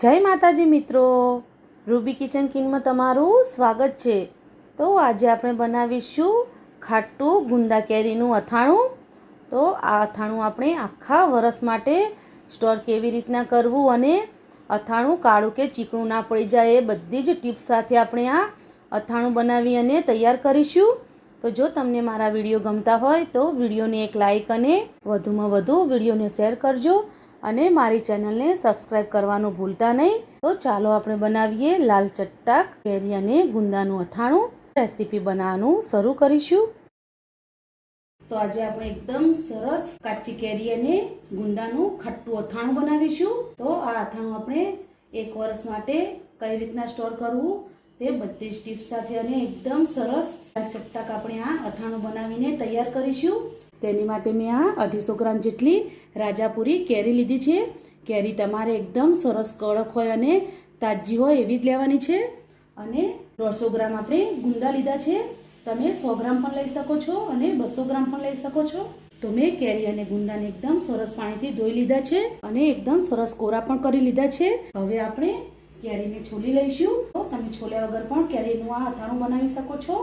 જય માતાજી મિત્રો. રૂબી કિચન કિનમાં તમારું સ્વાગત છે. તો આજે આપણે બનાવીશું ખાટું ગુંદા કેરીનું અથાણું. તો આ અથાણું આપણે આખા વરસ માટે સ્ટોર કેવી રીતના કરવું અને અથાણું કાળું કે ચીકણું ના પડી જાય એ બધી જ ટિપ્સ સાથે આપણે આ અથાણું બનાવી અને તૈયાર કરીશું. તો જો તમને મારા વીડિયો ગમતા હોય તો વિડીયોને એક લાઈક અને વધુમાં વધુ વિડીયોને શેર કરજો. અને મારી ચેનલને સબસ્ક્રાઈબ કરવાનું ભૂલતા નહીં. તો ચાલો આપણે બનાવીએ લાલ ચટ્ટાક, કેરી અને ગુંદાનું અથાણું. રેસીપી બનાવવાનું શરૂ કરીશું. તો આજે આપણે એકદમ સરસ કાચી કેરી અને ગુંદાનું ખટ્ટું અથાણું બનાવીશું. તો આ અથાણું આપણે એક વર્ષ માટે કઈ રીતના સ્ટોર કરવું તે બધી જ ટિપ્સ સાથે અને એકદમ સરસ ચટ્ટાક આપણે આ અથાણું બનાવીને તૈયાર કરીશું. તેની માટે મેં આ અઢીસો ગ્રામ જેટલી રાજાપુરી કેરી લીધી છે. કેરી તમારે એકદમ સરસ કડક હોય અને તાજી હોય એવી જ લેવાની છે. અને દોઢસો ગ્રામ આપણે ગુંદા લીધા છે. તમે સો ગ્રામ પણ લઈ શકો છો અને બસો ગ્રામ પણ લઈ શકો છો. તો મેં કેરી અને ગુંદાને એકદમ સરસ પાણીથી ધોઈ લીધા છે અને એકદમ સરસ કોરા પણ કરી લીધા છે. હવે આપણે કેરીને છોલી લઈશું. તો તમે છોલ્યા વગર પણ કેરીનું આ અથાણું બનાવી શકો છો.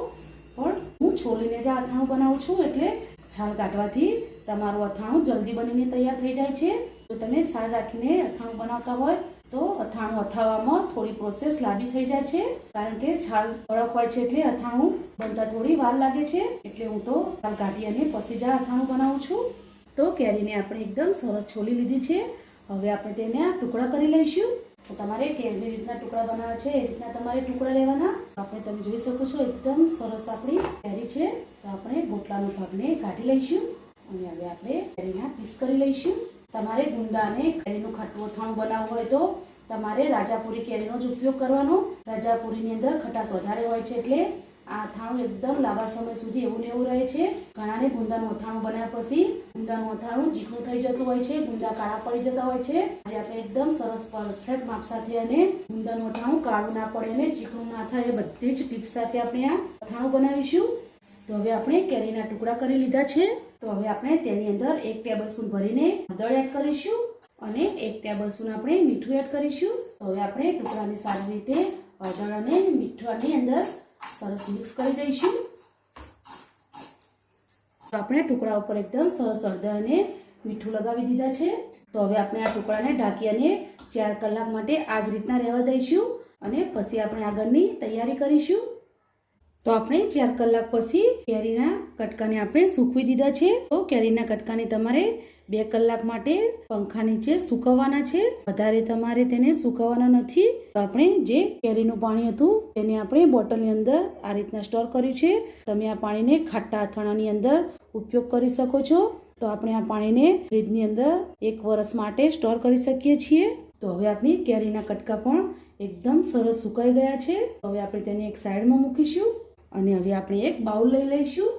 પણ હું છોલીને જ આ અથાણું બનાવું છું એટલે છાલ કાઢવાથી તમારું અથાણું જલ્દી બનીને તૈયાર થઈ જાય છે. જો તમે છાલ રાખીને અથાણું બનાવતા હોય તો અથાણું અથાવવામાં થોડી પ્રોસેસ લાંબી થઈ જાય છે. કારણ કે છાલ કડક હોય છે એટલે અથાણું બનતા થોડી વાર લાગે છે. એટલે હું તો છાલ કાઢી અને પછી જ અથાણું બનાવું છું. તો કેરીને આપણે એકદમ સરસ છોલી લીધી છે. હવે આપણે તેને ટુકડા કરી લઈશું. તો તમારે કેવી રીતના ટુકડા બનાવવા છે, એ રીતના તમારે ટુકડા લેવાના. આપણે તમે જોઈ શકો છો, એકદમ સરસ આપણી કેરી છે. તો આપણે બોટલાનો ભાગને કાઢી લઈશું. અને હવે આપણે કેરીના પીસ કરી લઈશું. તમારે ગુંદા અને કેરીનું ખાટું અથાણું બનાવવું હોય તો તમારે રાજાપુરી કેરીનો જ ઉપયોગ કરવાનો. રાજાપુરીની અંદર ખટાશ વધારે હોય છે એટલે આ અથાણું એકદમ લાંબા સમય સુધી એવું ને એવું રહે છે. ઘણાને ગુંદાનું અથાણું બનાવ્યા પછી ગુંદાનું અથાણું ચીકણું થઈ જતું હોય છે, ગુંદા કાળા પડી જતા હોય છે. આજે આપણે એકદમ સરસ પરફેક્ટ માપ સાથે અને ગુંદાનું અથાણું કાળું ના પડે અને ચીકણું ના થાય એ બધી જ ટીપ્સ સાથે આપણે આ અથાણું બનાવીશું. તો હવે આપણે કેરીના ટુકડા કરી લીધા છે. તો હવે આપણે તેની અંદર એક ટેબલ સ્પૂન ભરીને હળદર એડ કરીશું અને એક ટેબલ સ્પૂન આપણે મીઠું એડ કરીશું. તો હવે આપણે ટુકડાને સારી રીતે હળદર અને મીઠાની અંદર સરસ મિક્સ કરી દઈશું. તો આપણે ટુકડા ઉપર એકદમ સરસ હળદર અને મીઠું લગાવી દીધા છે. તો હવે આપણે આ ટુકડાને ઢાંકી અને ચાર કલાક માટે આ જ રીતના રહેવા દઈશું અને પછી આપણે આગળની તૈયારી કરીશું. તો આપણે ચાર કલાક પછી કેરીના કટકાને આપણે સૂકવી દીધા છે. તો કેરીના કટકાને તમારે બે કલાક માટે પંખા નીચે સૂકવવાના છે. વધારે તમારે તેને સૂકવવાના નથી. તો આપણે જે કેરીનું પાણી હતું તેને આપણે બોટલની અંદર આ રીતના સ્ટોર કર્યું છે. તમે આ પાણીને ખાટા અથાણાની અંદર ઉપયોગ કરી શકો છો. તો આપણે આ પાણીને ફ્રીજની અંદર એક વર્ષ માટે સ્ટોર કરી શકીએ છીએ. તો હવે આપણી કેરીના કટકા પણ એકદમ સરસ સુકાઈ ગયા છે. હવે આપણે તેને એક સાઈડમાં મૂકીશું. અને હવે આપણે એક બાઉલ લઈ લઈશું.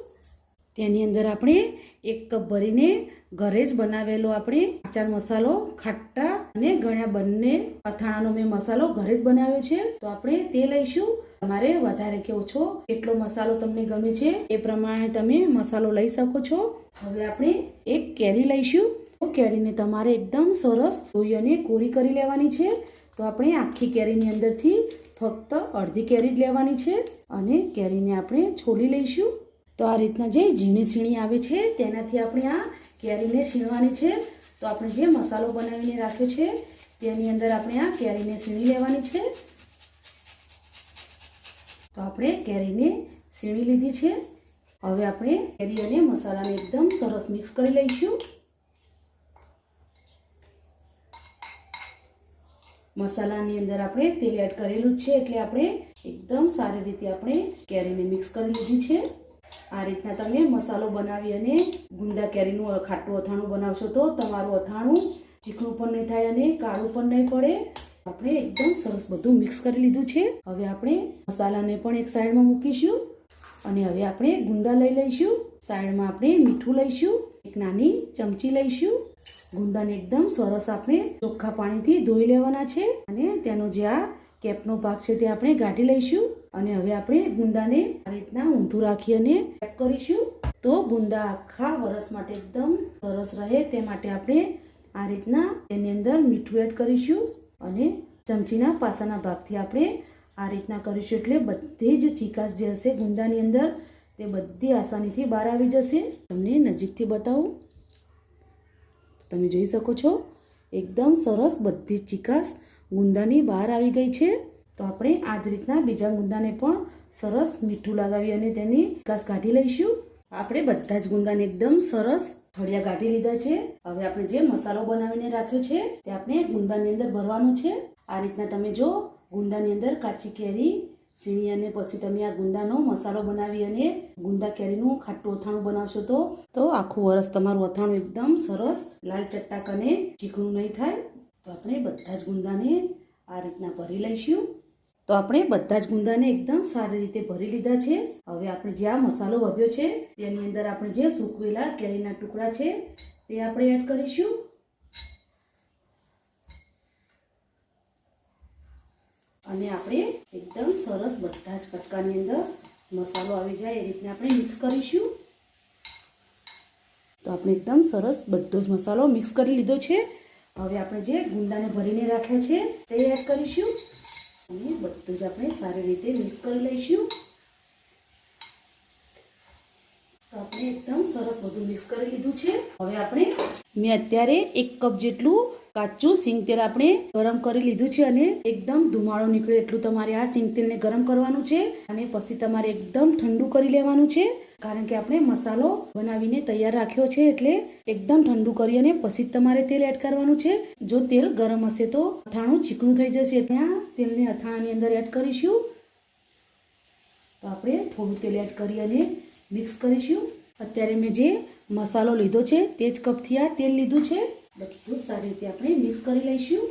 તેની અંદર આપણે એક કપ ભરીને ઘરે જ બનાવેલો આપણે આચાર મસાલો, ખાટા અને ગણ્યા બંને અથાણાનો મેં મસાલો ઘરે જ બનાવ્યો છે. તો આપણે તે લઈશું. તમારે વધારે કે ઓછો કેટલો મસાલો તમને ગમે છે, એ પ્રમાણે તમે મસાલો લઈ શકો છો. હવે આપણે એક કેરી લઈશું. કેરીને તમારે એકદમ સરસ ધોઈ અને કોરી કરી લેવાની છે. તો આપણે આખી કેરીની અંદરથી ફક્ત અડધી કેરી જ લેવાની છે અને કેરીને આપણે છોલી લઈશું. તો આ રીતના જે ઝીણી સીણી આવે છે, તેનાથી આપણે આ કેરીને છીણવાની છે. તો આપણે જે મસાલો બનાવીને રાખ્યો છે, તેની અંદર આપણે આ કેરીને સીણી લેવાની છે. તો આપણે કેરીને સીણી લીધી છે. હવે આપણે કેરી અને મસાલાને એકદમ સરસ મિક્સ કરી લઈશું. મસાલાની અંદર આપણે તેલ એડ કરેલું છે એટલે આપણે એકદમ સારી રીતે આપણે કેરીને મિક્સ કરી લીધી છે. આ રીતના તમે મસાલો બનાવી અને ગુંદા કેરીનું ખાટું અથાણું બનાવશો તો તમારું અથાણું ચીકણું પણ નહીં થાય અને કાળું પણ નહીં પડે. આપણે એકદમ સરસ બધું મિક્સ કરી લીધું છે. હવે આપણે મસાલાને પણ એક સાઈડમાં મૂકીશું અને હવે આપણે ગુંદા લઈ લઈશું. સાઈડમાં આપણે મીઠું લઈશું. એક નાની ચમચી લઈશું. ગુંદાને એકદમ સરસ આપણે ચોખ્ખા પાણીથી ધોઈ લેવાના છે અને તેનો જે આ કેપનો ભાગ છે તે આપણે ગાઢી લઈશું. અને હવે આપણે ગુંદાને આ રીતના ઊંધું રાખી અને પેક કરીશું. તો ગુંદા આખા વરસ માટે એકદમ સરસ રહે તે માટે આપણે આ રીતના તેની અંદર મીઠું એડ કરીશું. અને ચમચીના પાસાના ભાગથી આપણે આ રીતના કરીશું એટલે બધી જ ચીકાશ જે હશે ગુંદાની અંદર તે બધી આસાનીથી બહાર આવી જશે. તમને નજીકથી બતાવું. તમે જોઈ શકો છો, એકદમ સરસ બધી જ ચીકાશ ગુંદાની બહાર આવી ગઈ છે. તો આપણે આ જ રીતના બીજા ગુંદાને પણ સરસ મીઠું લગાવી અને તેની ચિકાસ કાઢી લઈશું. આપણે બધા જ ગુંદાને એકદમ સરસ થળિયા કાઢી લીધા છે. હવે આપણે જે મસાલો બનાવીને રાખ્યો છે, તે આપણે ગુંદાની અંદર ભરવાનો છે. આ રીતના તમે જો ગુંદાની અંદર કાચી કેરી સીણી અને પછી તમે આ ગુંદાનો મસાલો બનાવી અને ગુંદા કેરીનું ખાટું અથાણું બનાવશો તો તો આખું વરસ તમારું અથાણું એકદમ સરસ લાલ ચટાક અને ચીકણું નહીં થાય. તો આપણે બધા જ ગુંદાને આ રીતના ભરી લઈશું. તો આપણે બધા જ ગુંદાને એકદમ સારી રીતે ભરી લીધા છે. હવે આપણે જે આ મસાલો વધ્યો છે, તેની અંદર આપણે જે સૂકવેલા કેરીના ટુકડા છે, તે આપણે એડ કરીશું. અને આપણે એકદમ સરસ બધા જ કટકાની અંદર મસાલો આવી જાય એ રીતના આપણે મિક્સ કરીશું. તો આપણે એકદમ સરસ બધો જ મસાલો મિક્સ કરી લીધો છે. હવે આપણે જે ગુંદાને ભરીને રાખ્યા છે તે એડ કરીશું. અને બધું જ આપણે સારી રીતે મિક્સ કરી લઈશું. તો આપણે એકદમ સરસ બધું મિક્સ કરી લીધું છે. હવે આપણે મેં અત્યારે એક કપ જેટલું કાચું સિંગ તેલ આપણે ગરમ કરી લીધું છે અને એકદમ ધુમાડો નીકળે એટલું તમારે આ સિંગ તેલને ગરમ કરવાનું છે અને પછી તમારે એકદમ ઠંડુ કરી લેવાનું છે, કારણ કે આપણે મસાલો બનાવીને તૈયાર રાખ્યો છે એટલે એકદમ ઠંડુ કરી અને પછી તમારે તેલ એડ કરવાનું છે. જો તેલ ગરમ હશે તો અથાણું ચીકણું થઈ જશે. ત્યાં તેલને અથાણાની અંદર એડ કરીશું. તો આપણે થોડું તેલ એડ કરી અને મિક્સ કરીશું. અત્યારે મેં જે મસાલો લીધો છે તે જ કપથી આ તેલ લીધું છે. બધું સારી રીતે આપણે મિક્સ કરી લઈશું.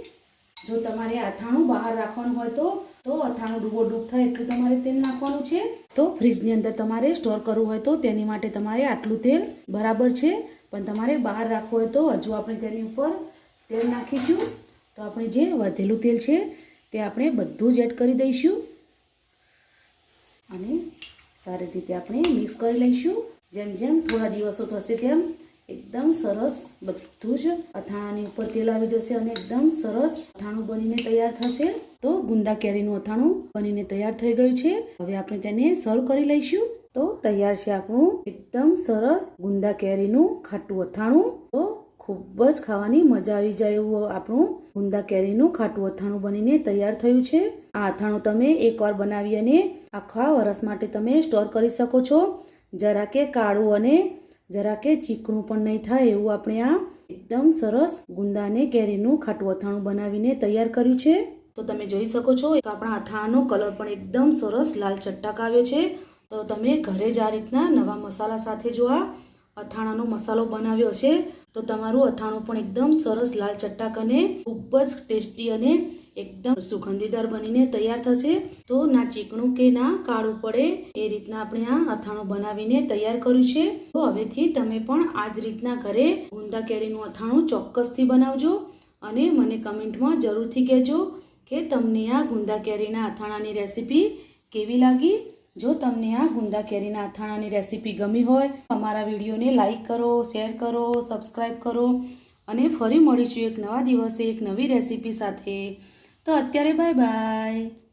જો તમારે અથાણું બહાર રાખવાનું હોય તો તો અથાણું ડૂબો ડૂબ થાય એટલું તમારે તેલ નાખવાનું છે. તો ફ્રીજની અંદર તમારે સ્ટોર કરવું હોય તો તેની માટે તમારે આટલું તેલ બરાબર છે. પણ તમારે બહાર રાખવું હોય તો હજુ આપણે તેની ઉપર તેલ નાખીશું. તો આપણે જે વધેલું તેલ છે તે આપણે બધું જ એડ કરી દઈશું. અને સારી રીતે આપણે મિક્સ કરી લઈશું. જેમ જેમ થોડા દિવસો થશે તેમ એકદમ સરસ બધું જ અથાણાની ઉપર તેલ આવી જશે અને એકદમ સરસ અથાણું બનીને તૈયાર થશે. તો ગુંદા કેરીનું અથાણું બનીને તૈયાર થઈ ગયું છે. હવે આપણે તેને સર્વ કરી લઈશું. તો તૈયાર છે આપણું એકદમ સરસ ગુંદા કેરીનું ખાટું અથાણું. તો ખૂબ જ ખાવાની મજા આવી જાય એવું આપણું ગુંદા કેરીનું ખાટું અથાણું બનીને તૈયાર થયું છે. આ અથાણું તમે એકવાર બનાવી અને આખા વરસ માટે તમે સ્ટોર કરી શકો છો. જરા કે કાળું અને જરા કે ચીકણું પણ નહીં થાય એવું આપણે આ એકદમ સરસ ગુંદાને કેરીનું ખાટું અથાણું બનાવીને તૈયાર કર્યું છે. તો તમે જોઈ શકો છો તો આપણા અથાણાનો કલર પણ એકદમ સરસ લાલ ચટ્ટાક આવ્યો છે. તો તમે ઘરે જ આ રીતના નવા મસાલા સાથે જો આ અથાણાનો મસાલો બનાવ્યો છે તો તમારું અથાણું પણ એકદમ સરસ લાલ ચટ્ટાક અને ખૂબ જ ટેસ્ટી અને એકદમ સુગંધીદાર બનીને તૈયાર થશે, તો ના ચીકણું કે ના કાળું પડે, એ રીતના આપણે આ અથાણું બનાવીને તૈયાર કર્યું છે. તો હવેથી તમે પણ આ જ રીતના ઘરે ગુંદા કેરીનું અથાણું ચોક્કસથી બનાવજો અને મને કમેન્ટમાં જરૂરથી કહેજો કે તમને આ ગુંદા કેરીના અથાણાની રેસીપી કેવી લાગી. જો તમને આ ગુંદા કેરીના અથાણાની રેસીપી ગમી હોય અમારા વિડીયોને લાઈક કરો, શેર કરો, સબસ્ક્રાઈબ કરો અને ફરી મળીશું એક નવા દિવસે એક નવી રેસીપી સાથે. તો અત્યારે બાય બાય.